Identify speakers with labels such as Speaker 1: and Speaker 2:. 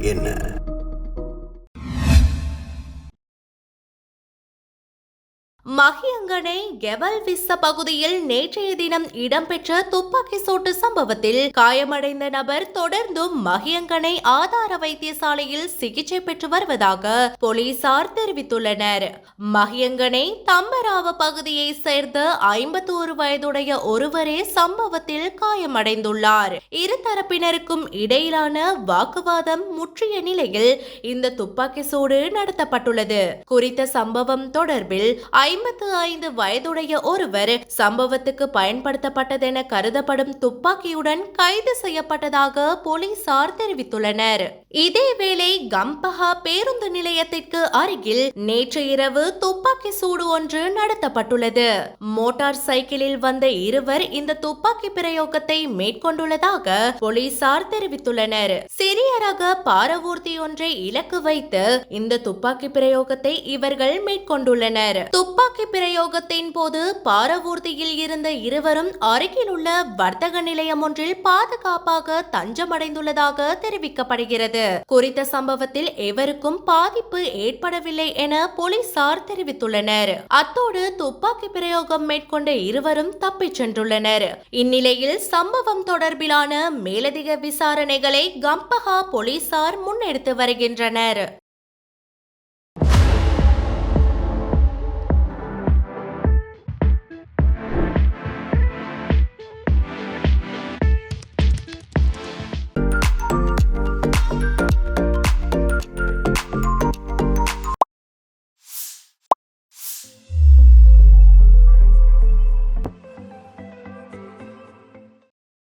Speaker 1: in Mahiyangana கெவல்விச பகுதியில் நேற்றைய தினம் இடம்பெற்ற துப்பாக்கி சூட்டு சம்பவத்தில் காயமடைந்த நபர் தொடர்ந்தும் மகியங்கனை ஆதார வைத்தியசாலையில் சிகிச்சை பெற்று வருவதாக போலீசார் தெரிவித்துள்ளனர். மகியங்கனை தம்பராவ பகுதியை சேர்ந்த ஐம்பத்தோரு வயதுடைய ஒருவரே சம்பவத்தில் காயமடைந்துள்ளார். இரு தரப்பினருக்கும் இடையிலான வாக்குவாதம் முற்றிய நிலையில் இந்த துப்பாக்கி சூடு நடத்தப்பட்டுள்ளது. குறித்த சம்பவம் தொடர்பில் ஐம்பத்து ஐந்து வயதுடைய ஒருவர் சம்பவத்துக்கு பயன்படுத்தப்பட்டதென கருதப்படும் துப்பாக்கியுடன் கைது செய்யப்பட்டதாக போலீசார் தெரிவித்துள்ளனர். இதேவேளை கம்பஹா பேருந்து நிலையத்திற்கு அருகில் நேற்று இரவு துப்பாக்கி சூடு ஒன்று நடத்தப்பட்டுள்ளது. மோட்டார் சைக்கிளில் வந்த இருவர் இந்த துப்பாக்கி பிரயோகத்தை மேற்கொண்டுள்ளதாக போலீசார் தெரிவித்துள்ளனர். சிறிய ரக பாரவூர்த்தி ஒன்றை இலக்கு வைத்து இந்த துப்பாக்கி பிரயோகத்தை இவர்கள் மேற்கொண்டுள்ளனர். துப்பாக்கி பிரயோகத்தின் போது பாரவூர்தியில் இருந்த இருவரும் அருகில் உள்ள வர்த்தக நிலையம் ஒன்றில் பாதுகாப்பாக தஞ்சமடைந்துள்ளதாக தெரிவிக்கப்படுகிறது. குறித்த சம்பவத்தில் எவருக்கும் பாதிப்பு ஏற்படவில்லை என போலீசார் தெரிவித்துள்ளனர். அத்தோடு துப்பாக்கி பிரயோகம் மேற்கொண்ட இருவரும் தப்பிச் சென்றுள்ளனர். இந்நிலையில் சம்பவம் தொடர்பிலான மேலதிக விசாரணைகளை கம்பஹா போலீசார் முன்னெடுத்து வருகின்றனர்.